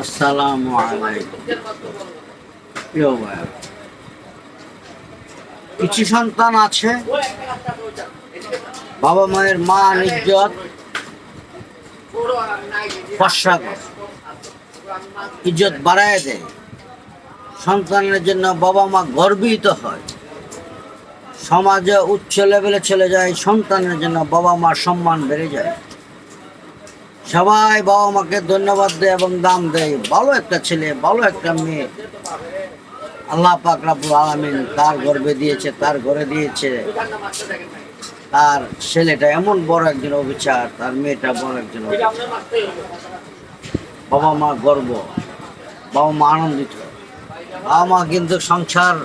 আসসালামু আলাইকুম। কিছু সন্তান আছে, বাবা মায়ের মা ফর্সা করে, ইজ্জত বাড়ায় দেয়। সন্তানের জন্য বাবা মা গর্বিত হয়। সমাজে উচ্চ লেভেলে চলে যায়, সন্তানের জন্য বাবা মার সম্মান বেড়ে যায়। সবাই বাবা মাকে ধন্যবাদ দেয় এবং দাম দেয়। ভালো একটা ছেলে, ভালো একটা মেয়ে। আল্লাহ পাক রাবুল আলমিন তার গর্বে দিয়েছে, তার ঘরে দিয়েছে। তার ছেলেটা এমন বড় একজন অবিচার তার মেয়েটা বড় একজন বাবা মা গর্ব, বাবা মা আনন্দিত। বাবা মা কিন্তু সংসার,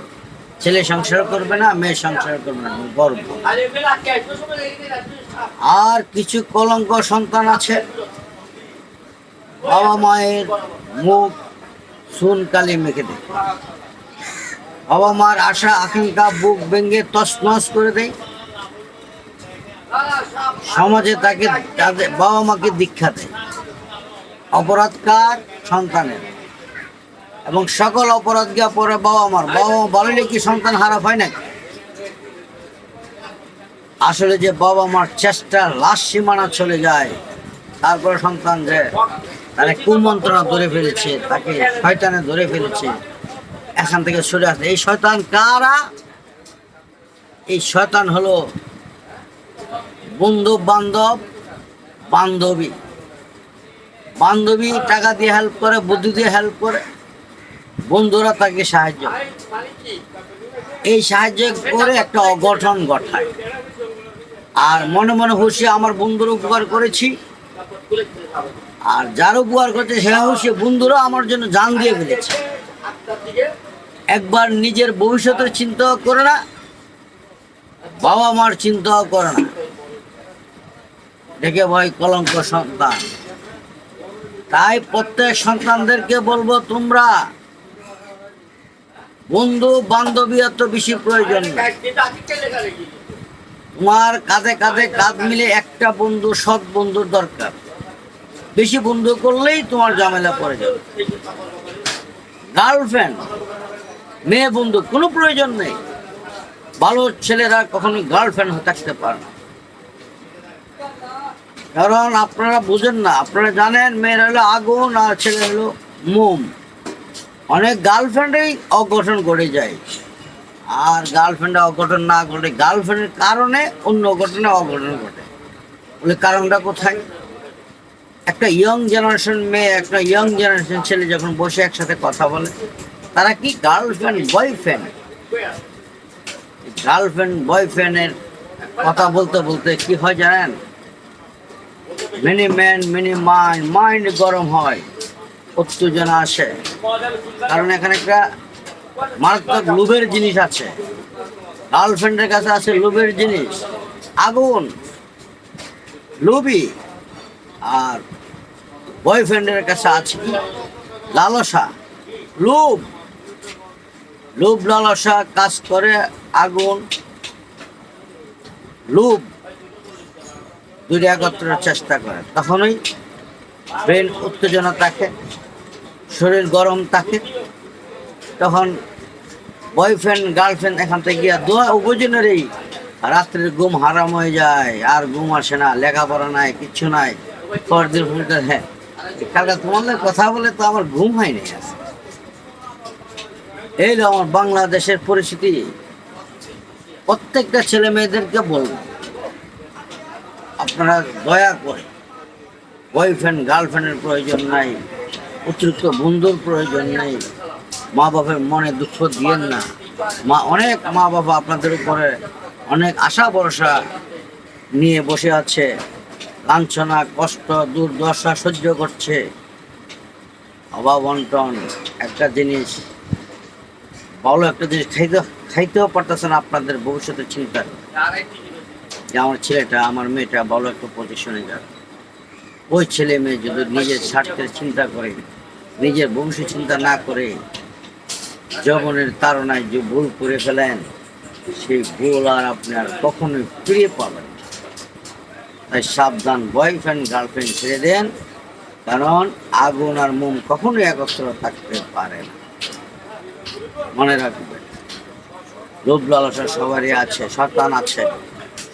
ছেলে সংসার করবে না, মেয়ে সংসার করবে না, গর্ব। আর কিছু কলঙ্ক সন্তান আছে? বাবা মায়ের মুখ সুন কালি মেখে দেয়। বাবা মার আশা, আকাঙ্ক্ষা, বুক ভেঙে তছনছ করে দেয়। সমাজে তাকে, তাদের বাবা মাকে দীক্ষা দেয়। অপরাধকার সন্তানের। এবং সকল অপরাধ গিয়া পরে বাবা মার। বাবা মা বলেনি কি সন্তান হারাপ হয় নাকি? আসলে যে বাবা মার চেষ্টা লাশ সীমানা চলে যায়, তারপরে সন্তান যে তারা কুমন্ত্রণা ধরে ফেলেছে? তাকে শয়তানে ধরে ফেলেছে। এখান থেকে সরে আসে এই শয়তান কারা? এই শয়তান হলো বন্ধু বান্ধব, বান্ধবী। বান্ধবী টাকা দিয়ে হেল্প করে, বুদ্ধি দিয়ে হেল্প করে। বন্ধুরা তাকে সাহায্য। এই সাহায্য করে একটা অঘটন ঘটায়। আর মনে মনে খুশি আমার বন্ধুর উপকার করেছি। আর যার উপকার করছে সে খুশি বন্ধুরা আমার জন্য জান দিয়ে ফেলেছে। একবার নিজের ভবিষ্যতের চিন্তাও করে না, বাবা মার চিন্তাও করে না। দেখে ভাই কলঙ্ক সন্তান। তাই প্রত্যেক সন্তানদেরকে বলব তোমরা, বন্ধু বান্ধবী এত বেশি প্রয়োজন তোমার কাঁধে কাঁধে কাঁধ মিলে একটা বন্ধু, সৎ বন্ধুর দরকার। বেশি বন্ধু করলেই তোমার ঝামেলা পড়ে যাবে। গার্লফ্রেন্ড মেয়ে বন্ধু, কোনো প্রয়োজন নেই। ভালো ছেলেরা কখনো গার্লফ্রেন্ড থাকতে পারে না। কারণ আপনারা বুঝেন না, আপনারা জানেন মেয়েরা হলো আগুন আর ছেলে হলো মোম। অনেক গার্লফ্রেন্ডেই অঘটন ঘটে যায়। আর গার্লফ্রেন্ডে অঘটন না ঘটে গার্লফ্রেন্ডের কারণে অন্য অঘটনে অঘটন ঘটে। বলে কারণটা কোথায়? একটা ইয়ং জেনারেশন মেয়ে, একটা ইয়ং জেনারেশন ছেলে যখন বসে একসাথে কথা বলে, তারা কি গার্লফ্রেন্ড বয়ফ্রেন্ড গার্লফ্রেন্ড বয়ফ্রেন্ডের কথা বলতে বলতে কি হয় জানেন? Mini man mini mind mind গরম হয়, উত্তেজনা আসে। কারণ এখানে একটা মারাত্মক লোভের জিনিস আছে। গার্লফ্রেন্ডের কাছে আছে লোভের জিনিস। আগুন। লোভি। আর বয়ফ্রেন্ডের কাছে আছে কি লালসা, লোভ। লোভ লালসা কাজ করে আগুন, লোভ দুইটা একত্রের চেষ্টা করে। তখনই ব্রেন উত্তেজনা থাকে, শরীর গরম থাকে। তখন বয়ফ্রেন্ড গার্লফ্রেন্ড এখান থেকে গিয়া দোয়া উভজনেরই রাত্রের ঘুম হারাম হয়ে যায়, আর ঘুম আসে না, লেখাপড়া নাই, কিচ্ছু নাই। ফোন করে হ্যাঁ। কালকে তোমাদের কথা বলে, তো আমার ঘুম হয়নি এই আমার বাংলাদেশের পরিস্থিতি, প্রত্যেকটা ছেলে মেয়েদেরকে বলব, আপনারা দয়া করে বয়ফ্রেন্ড গার্লফ্রেন্ডের প্রয়োজন নাই, অতিরিক্ত বন্ধুর প্রয়োজন নাই, মা বাবার মনে দুঃখ দিয়েন না। মা, অনেক মা বাবা আপনাদের উপরে অনেক আশা ভরসা নিয়ে বসে আছে। লাঞ্ছনা, কষ্ট, দুর্দশা সহ্য করছে। অভাব অন্টন, একটা জিনিস ভালো একটা জিনিস খাইতে খাইতেও পারতেছে না আপনাদের ভবিষ্যতের চিন্তা। যে আমার ছেলেটা, আমার মেয়েটা ভালো একটা পজিশনে যাবে ওই ছেলে মেয়ে যদি নিজের স্বার্থের চিন্তা করে, নিজের ভবিষ্যৎ চিন্তা না করে, যৌবনের তারণায় যে ভুল করে ফেলেন, সেই ভুল আর আপনি আর কখনোই ফিরে পাবেন সাবধান বয়ফ্রেন্ড গার্লফ্রেন্ড ছেড়ে দেন। কারণ আগুন আর মোম কখনোই একত্র থাকতে পারে না। মনে রাখবেন। লোভ লালসা সবারই আছে, শয়তান আছে।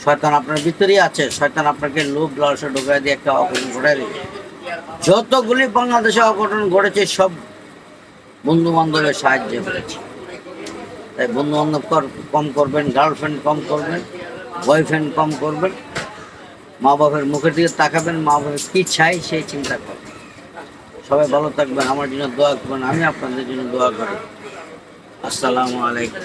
শয়তান আপনার ভিতরেই আছে, শয়তান আপনাকে লোভ লালসা ঢোকায় দিয়ে একটা অঘটন ঘটাই দিবে। যতগুলি বাংলাদেশে অঘটন ঘটেছে, সব বন্ধু বান্ধবের সাহায্যে করেছে তাই বন্ধু বান্ধব কম করবেন গার্লফ্রেন্ড কম করবেন বয়ফ্রেন্ড কম করবেন। মা বাবার মুখের দিকে তাকাবেন, মা বাবা কি চাই সেই চিন্তা করবেন। সবাই ভালো থাকবেন, আমার জন্য দোয়া করবেন, আমি আপনাদের জন্য দোয়া করি। আসসালামু আলাইকুম।